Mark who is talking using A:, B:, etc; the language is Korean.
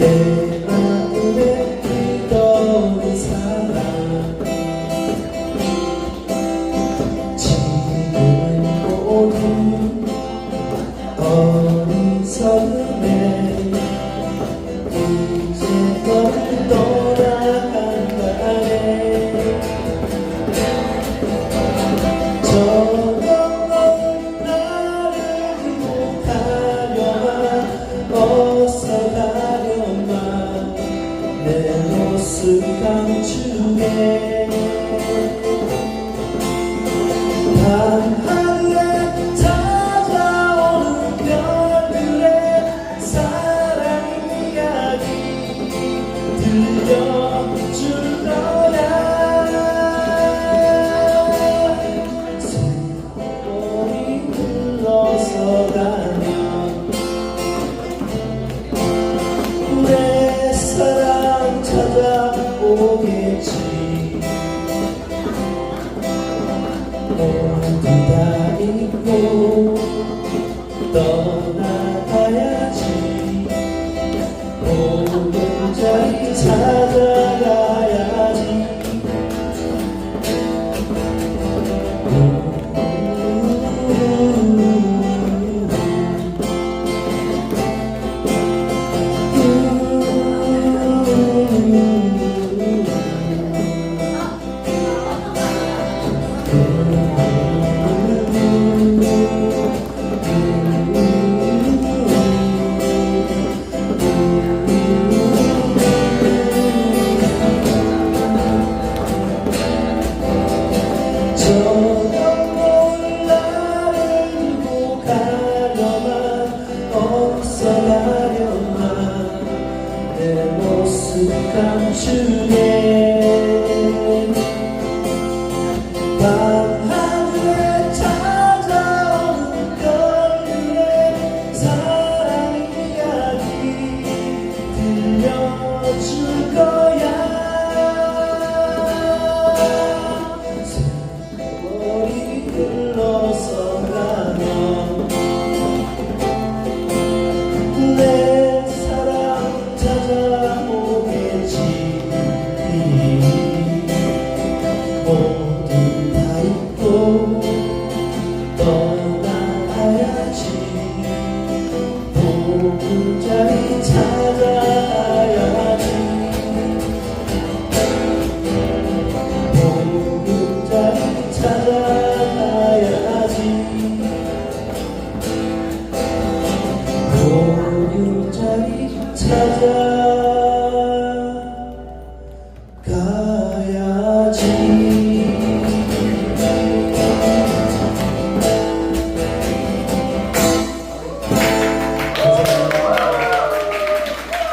A: day. 슬픔 중에 time. 감추네 밤하늘에 찾아오는 별의 찾아야지 보는 자리 찾아야지. 보는 자리 찾아야지